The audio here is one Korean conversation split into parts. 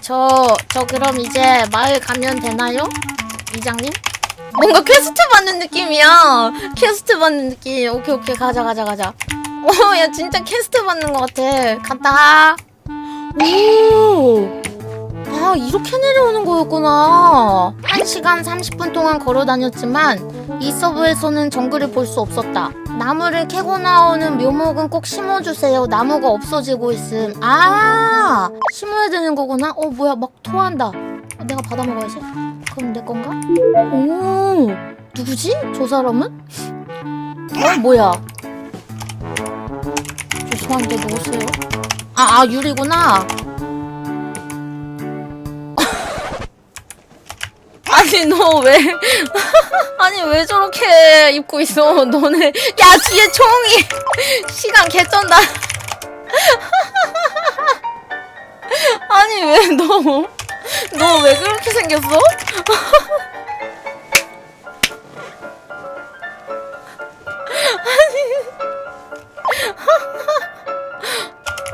저, 저 그럼 이제 마을 가면 되나요? 이장님? 뭔가 퀘스트 받는 느낌이야. 퀘스트 받는 느낌. 오케이, 오케이. 가자, 가자, 가자. 어, 야, 진짜 퀘스트 받는 것 같아. 간다. 오! 아, 이렇게 내려오는 거였구나. 1시간 30분 동안 걸어 다녔지만, 이 서브에서는 정글을 볼 수 없었다. 나무를 캐고 나오는 묘목은 꼭 심어주세요. 나무가 없어지고 있음. 아! 심어야 되는 거구나? 어, 뭐야, 막 토한다. 어, 내가 받아 먹어야지. 그럼 내 건가? 오! 누구지? 저 사람은? 어, 뭐야? 죄송한데 누구세요? 아, 아, 유리구나. 아니 너 왜? 아니 왜 저렇게 입고 있어? 너네 야 뒤에 총이 시간 개쩐다. 아니 왜 너? 너 왜 그렇게 생겼어? 아니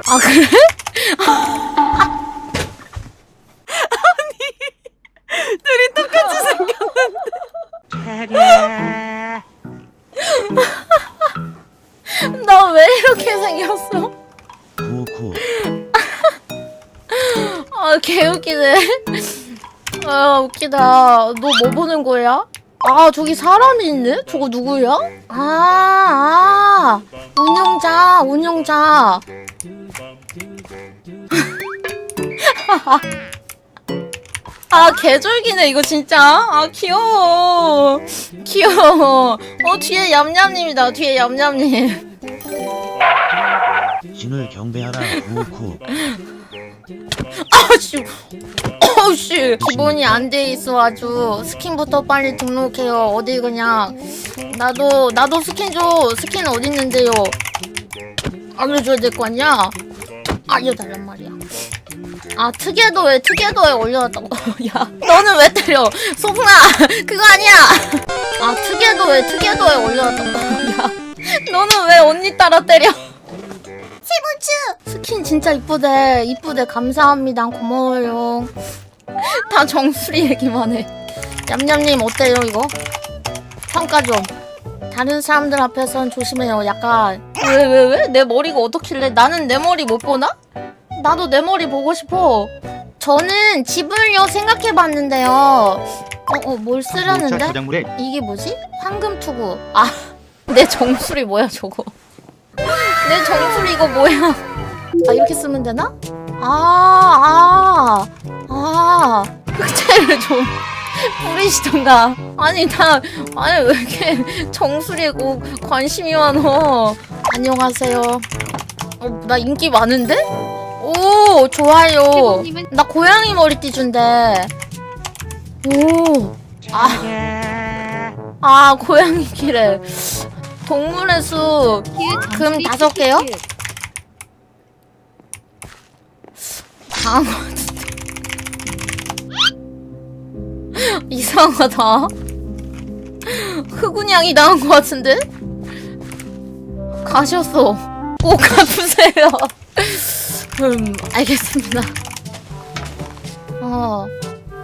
아 그래? 둘이 똑같이 생겼는데. 나 왜 이렇게 생겼어? 구구 아 개웃기네. 아 웃기다. 너 뭐 보는 거야? 아 저기 사람이 있네? 저거 누구야? 아, 아 운영자 운영자. 아 개졸기네 이거 진짜. 아 귀여워. 귀여워. 어 뒤에 얌얌님이다. 뒤에 얌얌님. 신을 경배하라 구구 아씨, 어씨 기본이 안 돼 있어 아주 스킨부터 빨리 등록해요. 어디 그냥 나도 나도 스킨 줘. 스킨 어디 있는데요? 알려줘야 될 거 아니야? 알려달란 말이야. 아 특이도에 특이도에 올려놨다고. 야 너는 왜 때려? 소풍아 그거 아니야. 아 특이도에 특이도에 올려놨다고. 야 너는 왜 언니 따라 때려? 스킨 진짜 이쁘대 이쁘대 감사합니다 고마워요 다 정수리 얘기만 해 냠냠님 어때요 이거? 평가 좀 다른 사람들 앞에선 조심해요 약간 왜 왜 왜? 내 머리가 어떻길래 나는 내 머리 못 보나? 나도 내 머리 보고 싶어 저는 지불료 생각해봤는데요 어, 어, 뭘 쓰려는데? 저작물에 이게 뭐지? 황금 투구. 아, 내 정수리 뭐야 저거? 내 정수리 이거 뭐야? 아 이렇게 쓰면 되나? 아, 아, 아, 흑채를 좀 뿌리시던가. 아니 나, 아니 왜 이렇게 정수리에 꼭 관심이 많어? 안녕하세요. 어, 나 인기 많은데? 오, 좋아요. 태국님은? 나 고양이 머리띠 준대. 오, 아. 아. 고양이 길에. 동물의 숲금 다섯 개요? 당한 것 같은데 이상하다. 흑운양이 당한 것 같은데? 가셨어. 꼭 갚으세요 음 알겠습니다 어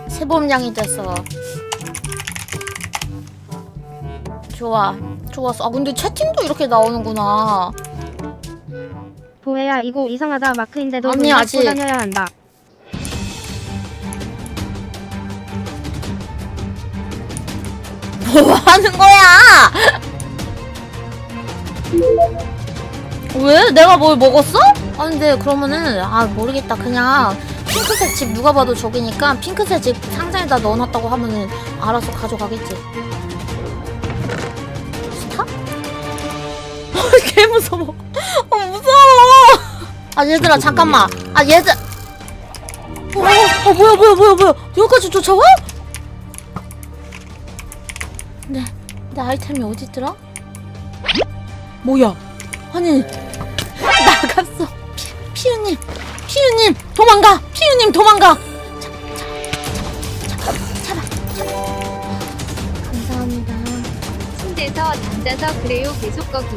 세범양이 됐어 좋아 좋았어 아 근데 채팅도 이렇게 나오는구나 보혜야 이거 이상하다 마크인데도 아니, 돈 받고 아직. 다녀야 한다. 뭐 하는 거야 왜? 내가 뭘 먹었어? 아 근데 그러면은 아 모르겠다 그냥 핑크색 집 누가 봐도 저기니까 핑크색 집 상자에다 넣어놨다고 하면은 알아서 가져가겠지 스탑? 개 무서워 어 무서워 아 얘들아 잠깐만 아 얘들 어, 어 뭐야 뭐야 뭐야 뭐야 여기까지 쫓아와? 네, 내 아이템이 어디 있더라? 뭐야? 아니 나갔어. 도망가. 감사합니다. 침대에서 앉아서 그래요 계속 거기.